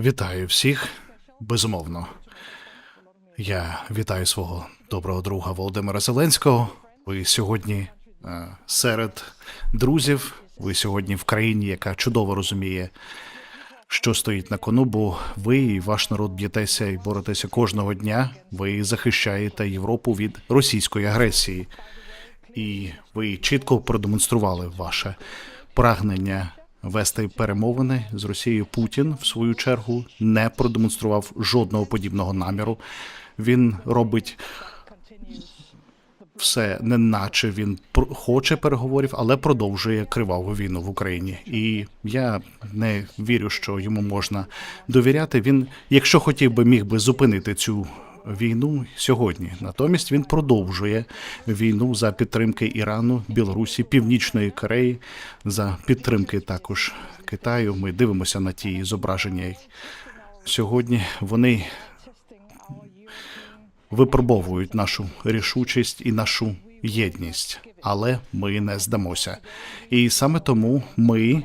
Вітаю всіх. Безумовно. Я вітаю свого доброго друга Володимира Зеленського. Ви сьогодні е, серед друзів. Ви сьогодні в країні, яка чудово розуміє, що стоїть на кону, бо ви і ваш народ б'єтеся і боретеся кожного дня. Ви захищаєте Європу від російської агресії. І ви чітко продемонстрували ваше прагнення вести перемовини з Росією. Путін, в свою чергу, не продемонстрував жодного подібного наміру. Він робить все, не наче він хоче переговорів, але продовжує криваву війну в Україні. І я не вірю, що йому можна довіряти. Він, якщо хотів би, міг би зупинити цю війну сьогодні. Натомість він продовжує війну за підтримки Ірану, Білорусі, Північної Кореї, за підтримки також Китаю. Ми дивимося на ті зображення. Сьогодні вони випробовують нашу рішучість і нашу єдність. Але ми не здамося. І саме тому ми,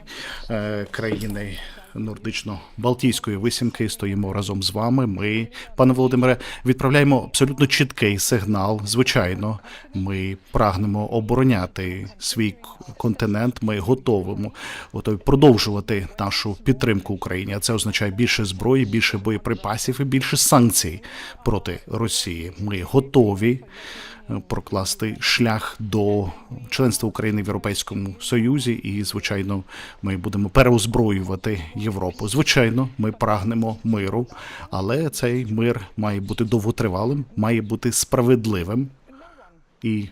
е, країни Нордично-Балтійської висімки, стоїмо разом з вами. Ми, пане Володимире, відправляємо абсолютно чіткий сигнал. Звичайно, ми прагнемо обороняти свій континент. Ми готовимо готові продовжувати нашу підтримку Україні. А це означає більше зброї, більше боєприпасів і більше санкцій проти Росії. Ми готові прокласти шлях до членства України в Європейському Союзі, і звичайно, ми будемо переозброювати Європу. Звичайно, ми прагнемо миру, але цей мир має бути довготривалим, має бути справедливим, і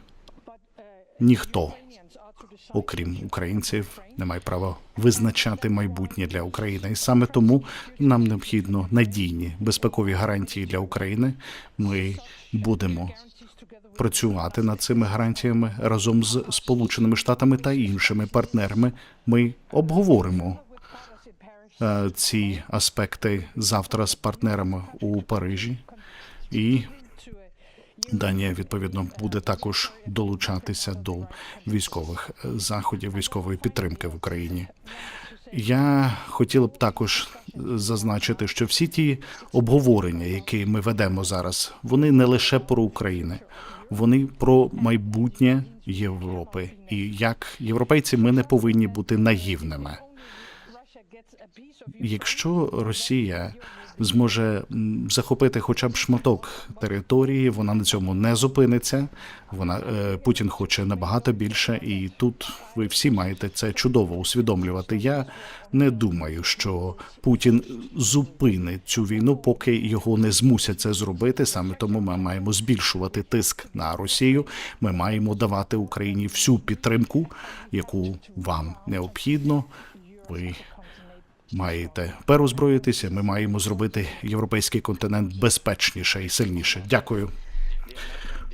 ніхто, окрім українців, не має права визначати майбутнє для України. І саме тому нам необхідно надійні безпекові гарантії для України. Ми будемо працювати над цими гарантіями разом з Сполученими Штатами та іншими партнерами. Ми обговоримо е, ці аспекти завтра з партнерами у Парижі, і Данія відповідно буде також долучатися до військових е, заходів військової підтримки в Україні. Я хотів б також зазначити, що всі ті обговорення, які ми ведемо зараз, вони не лише про Україну, вони про майбутнє Європи. І як європейці, ми не повинні бути наївними. Якщо Росія зможе захопити хоча б шматок території, вона на цьому не зупиниться. Вона е, Путін хоче набагато більше, і тут ви всі маєте це чудово усвідомлювати. Я не думаю, що Путін зупинить цю війну, поки його не змусять це зробити. Саме тому ми маємо збільшувати тиск на Росію. Ми маємо давати Україні всю підтримку, яку вам необхідно. Ви маєте переозброїтися. Ми маємо зробити європейський континент безпечніше і сильніше. Дякую.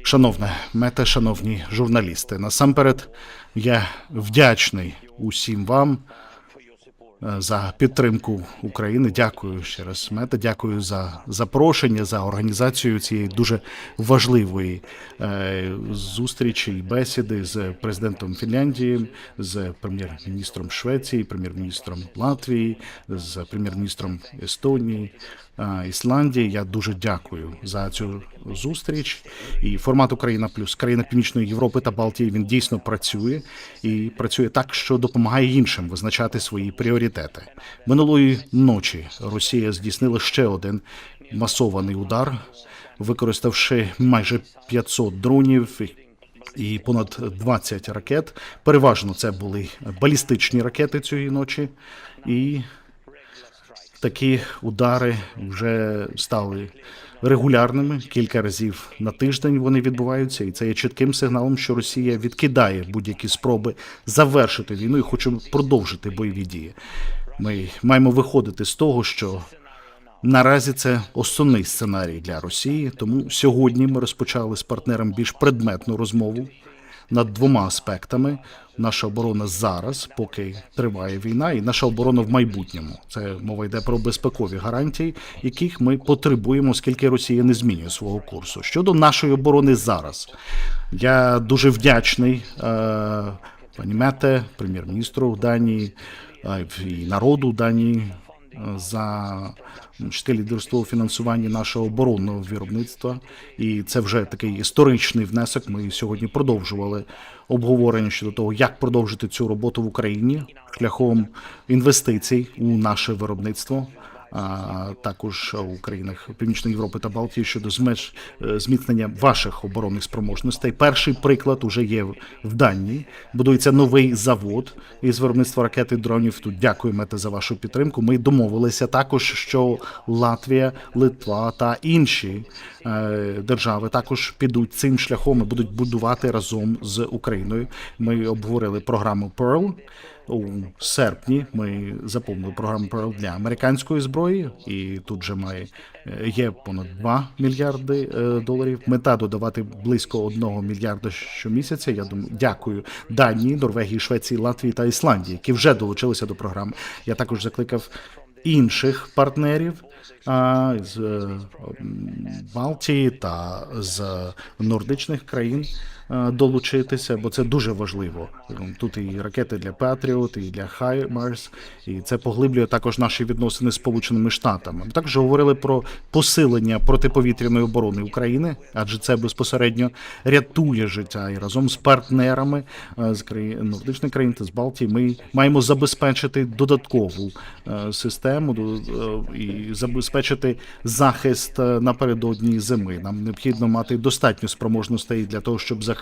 Шановне мете, шановні журналісти. Насамперед, я вдячний усім вам за підтримку України. Дякую ще раз, мета. Дякую за запрошення, за організацію цієї дуже важливої е, зустрічі і бесіди з президентом Фінляндії, з прем'єр-міністром Швеції, прем'єр-міністром Латвії, з прем'єр-міністром Естонії. Е, Ісландії я дуже дякую за цю зустріч. І формат Україна плюс країна Північної Європи та Балтії він дійсно працює і працює так, що допомагає іншим визначати свої пріоритети. Минулої ночі Росія здійснила ще один масований удар, використавши майже 500 дронів. І понад 20 ракет. Переважно це були балістичні ракети цієї ночі, і такі удари вже стали регулярними. Кілька разів на тиждень вони відбуваються, і це є чітким сигналом, що Росія відкидає будь-які спроби завершити війну і хоче продовжити бойові дії. Ми маємо виходити з того, що Наразі це основний сценарій для Росії. Тому сьогодні ми розпочали з партнером більш предметну розмову над двома аспектами: наша оборона зараз, поки триває війна, і наша оборона в майбутньому. Це мова йде про безпекові гарантії, яких ми потребуємо, оскільки Росія не змінює свого курсу. Щодо нашої оборони зараз, я дуже вдячний е, пані Мете, прем'єр-міністру Данії е, і народу Данії за ще лідерство у фінансуванні нашого оборонного виробництва, і це вже такий історичний внесок. Ми сьогодні продовжували обговорення щодо того, як продовжити цю роботу в Україні шляхом інвестицій у наше виробництво. А також у країнах Північної Європи та Балтії щодо змеж е, зміцнення ваших оборонних спроможностей. Перший приклад уже є в Данії. Будується новий завод із виробництва ракет і дронів. Тут дякуємо Мете, за вашу підтримку. Ми домовилися також, що Латвія, Литва та інші е, держави також підуть цим шляхом і будуть будувати разом з Україною. Ми обговорили програму Pearl. У серпні ми заповнили програму для американської зброї, і тут же має е, є понад 2 мільярди е, доларів. Мета додавати близько 1 мільярда щомісяця. Я думаю, дякую Данії, Норвегії, Швеції, Латвії та Ісландії, які вже долучилися до програми. Я також закликав інших партнерів а, з е, Балтії та з нордичних країн долучитися, бо це дуже важливо. Тут і ракети для Patriot, і для HIMARS, і це поглиблює також наші відносини з Сполученими Штатами. Ми також говорили про посилення протиповітряної оборони України, адже це безпосередньо рятує життя і разом з партнерами е, з країн нордичних країн та з Балтії ми маємо забезпечити додаткову е, систему е, і забезпечити захист е, напередодні зими. Нам необхідно мати достатньо спроможностей для того, щоб захистити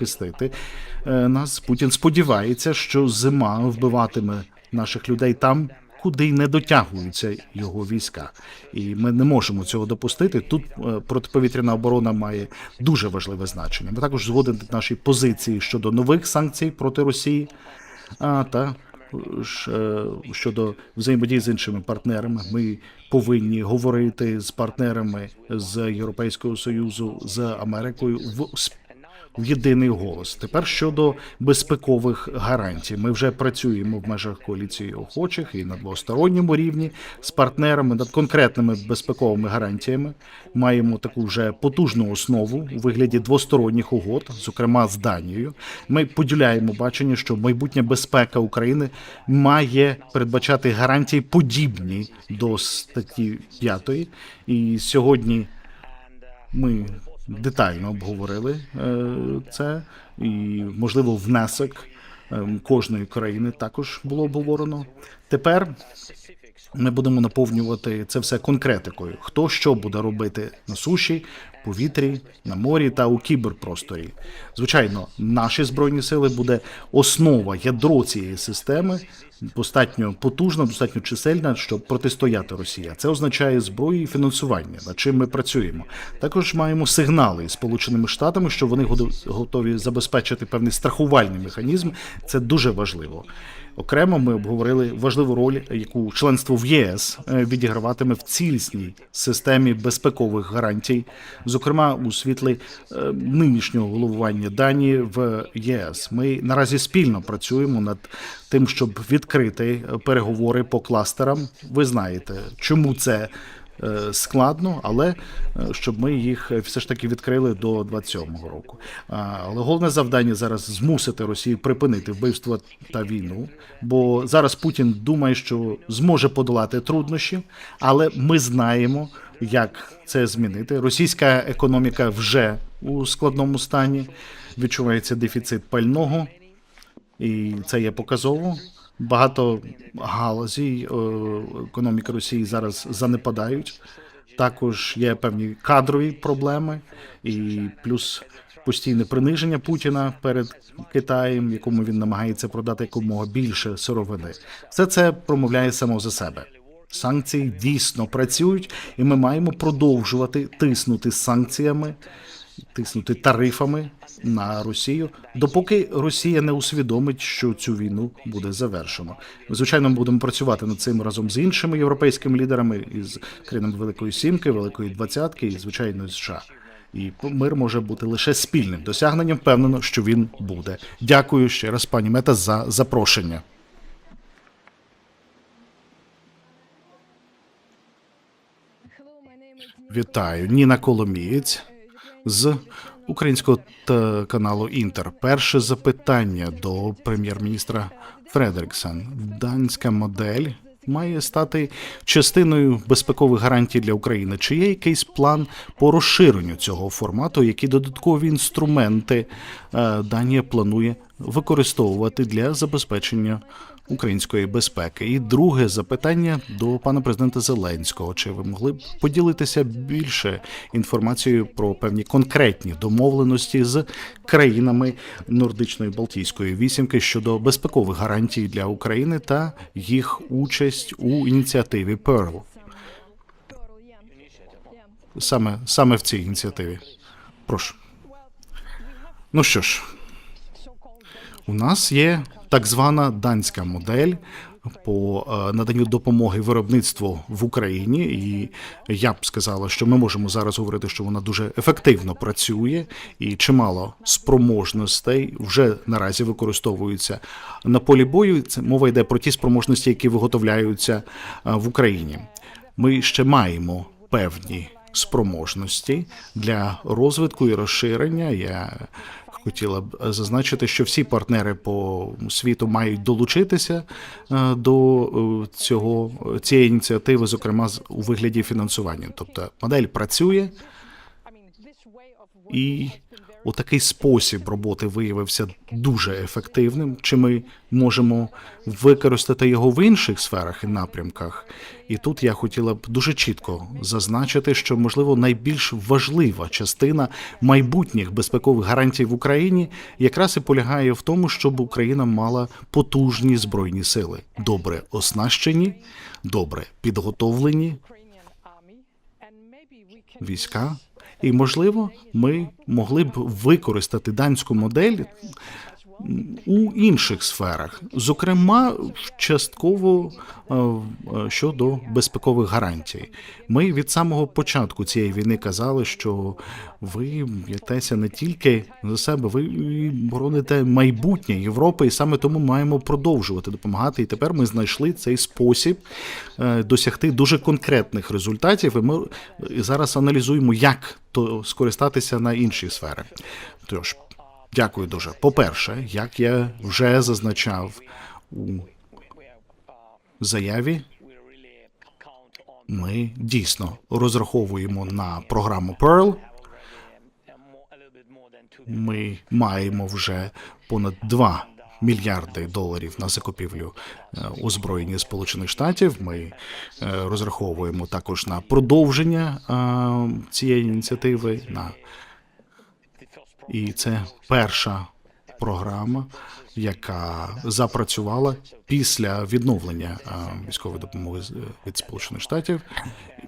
е, нас. Путін сподівається, що зима вбиватиме наших людей там. Куди й не дотягуються його війська, і ми не можемо цього допустити. Тут е, протиповітряна оборона має дуже важливе значення. Ми також згодені наші позиції щодо нових санкцій проти Росії, а та е, щодо взаємодії з іншими партнерами. Ми повинні говорити з партнерами з Європейського союзу з Америкою в в єдиний голос. Тепер щодо безпекових гарантій, ми вже працюємо в межах коаліції охочих і на двосторонньому рівні з партнерами над конкретними безпековими гарантіями. Маємо таку вже потужну основу у вигляді двосторонніх угод, зокрема з Данією. Ми поділяємо бачення, що майбутня безпека України має передбачати гарантії подібні до статті 5. І сьогодні ми детально обговорили е, це, і можливо внесок е, кожної країни також було обговорено. Тепер ми будемо наповнювати це все конкретикою. Хто що буде робити на суші, повітрі, на морі та у кіберпросторі. Звичайно, наші збройні сили буде основа ядро цієї системи, достатньо потужна, достатньо чисельна, щоб протистояти Росії. Це означає зброю і фінансування, над чим ми працюємо. Також маємо сигнали із Сполученими Штатами, що вони готові забезпечити певний страхувальний механізм. Це дуже важливо. Окремо ми обговорили важливу роль, яку членство в ЄС е, відіграватиме в цілісній системі безпекових гарантій, зокрема у світлі е, нинішнього головування Данії в ЄС. Ми наразі спільно працюємо над тим, щоб відкрити е, переговори по кластерам. Ви знаєте, чому це е, складно, але е, щоб ми їх все ж таки відкрили до 27-го року. Але головне завдання зараз змусити Росію припинити вбивство та війну, бо зараз Путін думає, що зможе подолати труднощі, але ми знаємо, як це змінити. Російська економіка вже у складному стані. Відчувається дефіцит пального, і це є показово. Багато галузей е, економіки Росії зараз занепадають. Також є певні кадрові проблеми, і плюс постійне приниження Путіна перед Китаєм, якому він намагається продати якомога більше сировини. Все це промовляє само за себе. Санкції дійсно працюють, і ми маємо продовжувати тиснути санкціями, тиснути тарифами на Росію, допоки Росія не усвідомить, що цю війну буде завершено. Ми, Звичайно, будемо працювати над цим разом з іншими європейськими лідерами із країнами Великої Сімки, Великої Двадцятки і звичайно США. І мир може бути лише спільним досягненням. Впевнено, що він буде. Дякую ще раз, пані Мета, за запрошення. Вітаю, Ніна Коломієць з українського каналу Інтер. Перше запитання до прем'єр-міністра Фредеріксен. Данська модель має стати частиною безпекових гарантій для України. Чи є якийсь план по розширенню цього формату? Які додаткові інструменти е, Данія планує використовувати для забезпечення української безпеки? І друге запитання до пана президента Зеленського: чи ви могли б поділитися більше інформацією про певні конкретні домовленості з країнами Нордичної Балтійської вісімки щодо безпекових гарантій для України та їх участь у ініціативі Pearl? Саме саме в цій ініціативі. Прошу. Ну що ж, у нас є так звана данська модель по е, наданню допомоги виробництву в Україні, і я б сказала, що ми можемо зараз говорити, що вона дуже ефективно працює, і чимало спроможностей вже наразі використовуються на полі бою. Це мова йде про ті спроможності, які виготовляються е, в Україні. Ми ще маємо певні спроможності для розвитку і розширення. Я хотіла б зазначити, що всі партнери по світу мають долучитися е, до е, цього цієї ініціативи, зокрема у вигляді фінансування. Тобто модель працює, і у такий спосіб роботи виявився дуже ефективним. Чи ми можемо використати його в інших сферах і напрямках? І тут я хотіла б дуже чітко зазначити, що можливо найбільш важлива частина майбутніх безпекових гарантій в Україні якраз і полягає в тому, щоб Україна мала потужні збройні сили, добре оснащені, добре підготовлені війська. І можливо, ми могли б використати данську модель у інших сферах, зокрема, частково е, щодо безпекових гарантій. Ми від самого початку цієї війни казали, що ви б'єтеся не тільки за себе, ви бороните майбутнє Європи, і саме тому маємо продовжувати допомагати. І тепер ми знайшли цей спосіб е, досягти дуже конкретних результатів. І ми зараз аналізуємо, як то скористатися на інші сфери. Тож. Дякую дуже. По-перше, як я вже зазначав у заяві, ми дійсно розраховуємо на програму Pearl. Ми маємо вже понад 2 мільярди доларів на закупівлю е, озброєння Сполучених Штатів. Ми е, розраховуємо також на продовження е, цієї ініціативи. на і це перша програма, яка запрацювала після відновлення е, військової допомоги з- від Сполучених Штатів.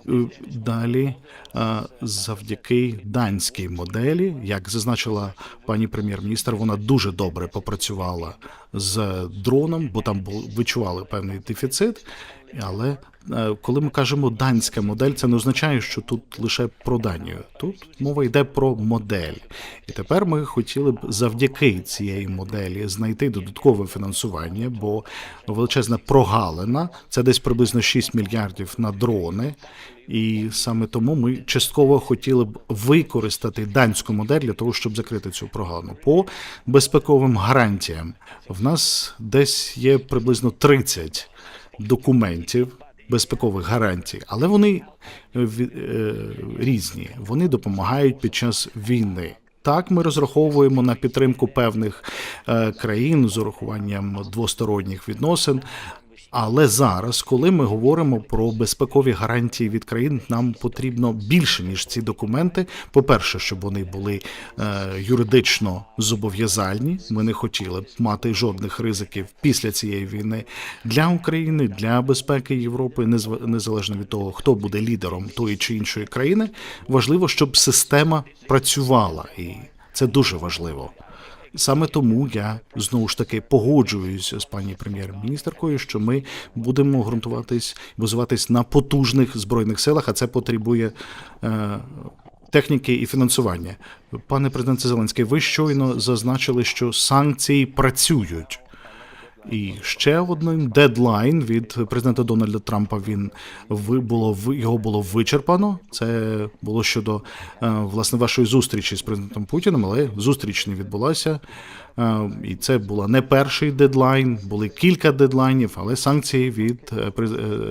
Е, Далі, е, завдяки данській моделі, як зазначила пані прем'єр-міністр, вона дуже добре попрацювала з дроном, бо там відчували певний дефіцит. Але е, коли ми кажемо данська модель, це не означає, що тут лише про Данію. Тут мова йде про модель. І тепер ми хотіли б завдяки цієї моделі знайти додаткове фінансування, бо величезна прогалина це десь приблизно 6 мільярдів на дрони. І саме тому ми частково хотіли б використати данську модель для того, щоб закрити цю прогалину. По безпековим гарантіям в нас десь є приблизно 30 документів безпекових гарантій, але вони е, е, різні. Вони допомагають під час війни. Так, ми розраховуємо на підтримку певних е, країн з урахуванням двосторонніх відносин. Але зараз, коли ми говоримо про безпекові гарантії від країн, нам потрібно більше ніж ці документи. По-перше, щоб вони були е, юридично зобов'язальні. Ми не хотіли б мати жодних ризиків після цієї війни для України, для безпеки Європи, незалежно від того, хто буде лідером тої чи іншої країни. Важливо, щоб система працювала, і це дуже важливо. Саме тому я знову ж таки погоджуюся з пані прем'єр-міністеркою, що ми будемо ґрунтуватись, базуватись на потужних збройних силах, а це потребує е, техніки і фінансування. Пане президенте Зеленський, ви щойно зазначили, що санкції працюють. І ще один дедлайн від президента Дональда Трампа він ви було його було вичерпано. Це було щодо е, власне вашої зустрічі з президентом Путіним, але зустріч не відбулася. Е, І це була не перший дедлайн, були кілька дедлайнів, але санкцій від е,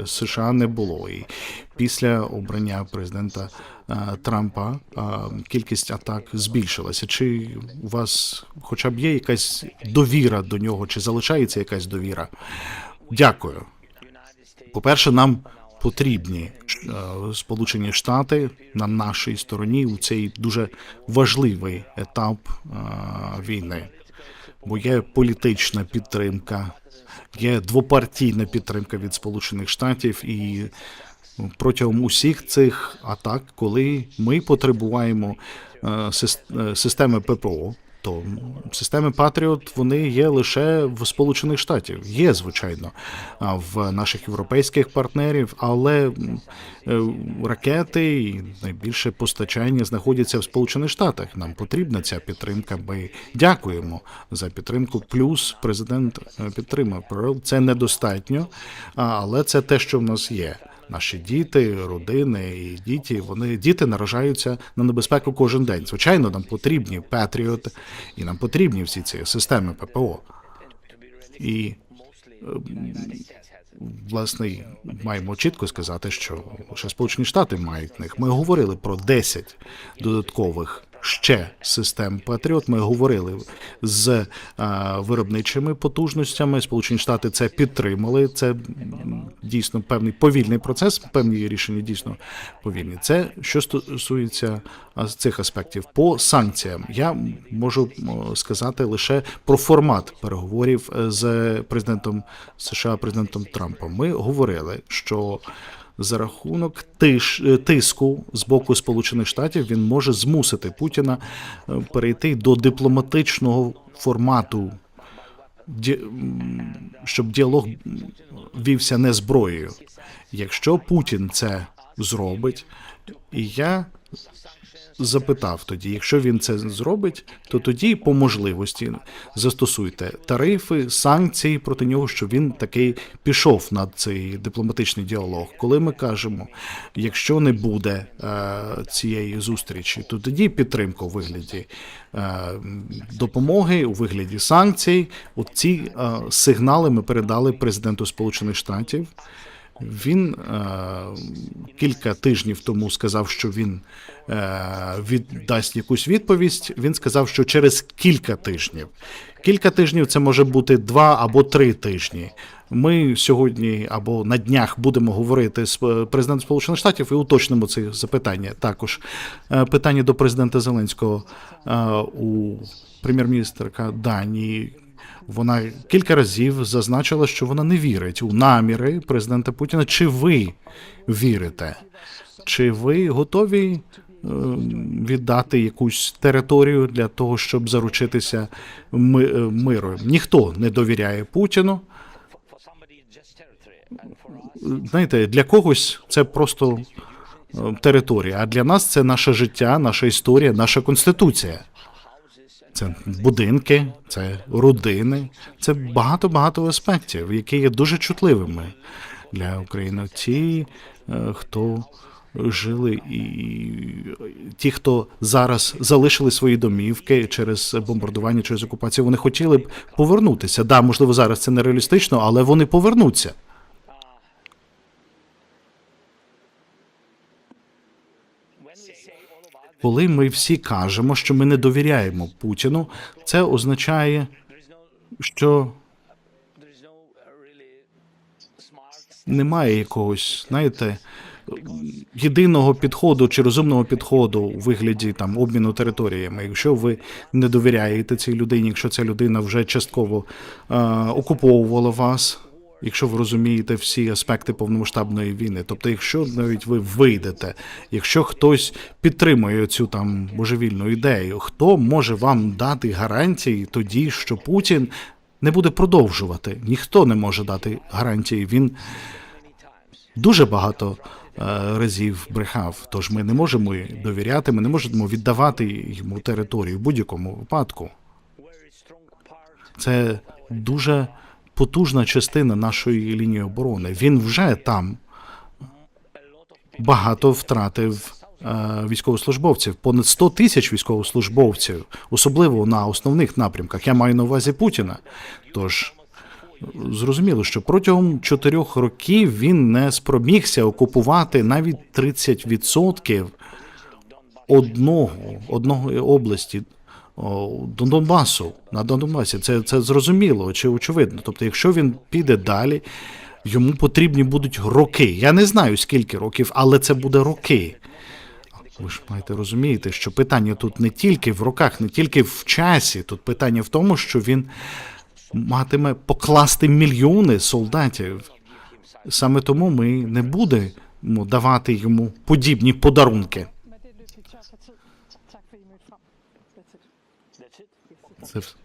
США не було. І після обрання президента Трампа е, кількість атак збільшилася. Чи у вас хоча б є якась довіра до нього, чи залишається якась довіра? Дякую. По-перше, нам потрібні е, Сполучені Штати на нашій стороні у цей дуже важливий етап е, війни, бо є політична підтримка, є двопартійна підтримка від Сполучених Штатів і. Протягом усіх цих атак, коли ми потребуємо е, е, системи ППО, то системи Патріот вони є лише в Сполучених Штатів. Є, звичайно, в наших європейських партнерів, але е, ракети і найбільше постачання знаходяться в Сполучених Штатах. Нам потрібна ця підтримка. Ми дякуємо за підтримку. Плюс президент підтримав. Це недостатньо, але це те, що в нас є. Наші діти, родини і діти, вони діти наражаються на небезпеку кожен день. Звичайно, нам потрібні Петріот, і нам потрібні всі ці системи ППО. І ем, власне маємо чітко сказати, що лише Сполучені Штати мають них. Ми говорили про 10 додаткових ще систем Патріот. Ми говорили з е, виробничими потужностями. Сполучені Штати це підтримали. Це дійсно певний повільний процес. Певні рішення дійсно повільні. Це що стосується цих аспектів. По санкціям я можу сказати лише про формат переговорів е, з президентом США, президентом Трампом. Ми говорили, що за рахунок тиш, е, тиску з боку Сполучених Штатів він може змусити Путіна е, перейти до дипломатичного формату, щоб діалог вівся не зброєю. Якщо Путін це зробить, і я запитав тоді, якщо він це зробить, то тоді по можливості застосуйте тарифи, санкції проти нього, щоб він такий пішов на цей дипломатичний діалог. Коли ми кажемо, якщо не буде е, цієї зустрічі, то тоді підтримка у вигляді е, допомоги, у вигляді санкцій. От ці е, сигнали ми передали президенту Сполучених Штатів. Він е, кілька тижнів тому сказав, що він е, віддасть якусь відповідь. Він сказав, що через кілька тижнів. Кілька тижнів це може бути два або три тижні. Ми сьогодні або на днях будемо говорити з е, президентом Сполучених Штатів і уточнимо це запитання. Також е, питання до президента Зеленського у прем'єр-міністрка Данії. Вона кілька разів зазначила, що вона не вірить у наміри президента Путіна. Чи ви вірите? Чи ви готові е, віддати якусь територію для того, щоб заручитися ми- е, миром? Ніхто не довіряє Путіну. Знаєте, для когось це просто е, територія, а для нас це наше життя, наша історія, наша конституція. Це будинки, це родини, це багато багато аспектів, які є дуже чутливими для України. Ті, е, хто жили, і ті, хто зараз залишили свої домівки через бомбардування, через окупацію, вони хотіли б повернутися. Да, можливо, зараз це нереалістично, але вони повернуться. Коли ми всі кажемо, що ми не довіряємо Путіну, це означає, що немає якогось, знаєте, єдиного підходу чи розумного підходу у вигляді там обміну територіями. Якщо ви не довіряєте цій людині, якщо ця людина вже частково е, окуповувала вас. Якщо ви розумієте всі аспекти повномасштабної війни, тобто, якщо навіть ви вийдете, якщо хтось підтримує цю там божевільну ідею, хто може вам дати гарантії тоді, що Путін не буде продовжувати? Ніхто не може дати гарантії. Він дуже багато е, разів брехав. Тож ми не можемо довіряти, ми не можемо віддавати йому територію в будь-якому випадку. Це дуже потужна частина нашої лінії оборони. Він вже там багато втратив е, військовослужбовців, понад 100 тисяч військовослужбовців, особливо на основних напрямках. Я маю на увазі Путіна. Тож зрозуміло, що протягом чотирьох років він не спромігся окупувати навіть 30% одного, одного області. До Донбасу на Донбасі. Це, це зрозуміло чи очевидно. Тобто, якщо він піде далі, йому потрібні будуть роки. Я не знаю скільки років, але це буде роки. Ви ж маєте розуміти, що питання тут не тільки в роках, не тільки в часі. Тут питання в тому, що він матиме покласти мільйони солдатів. Саме тому ми не будемо давати йому подібні подарунки. Selbst.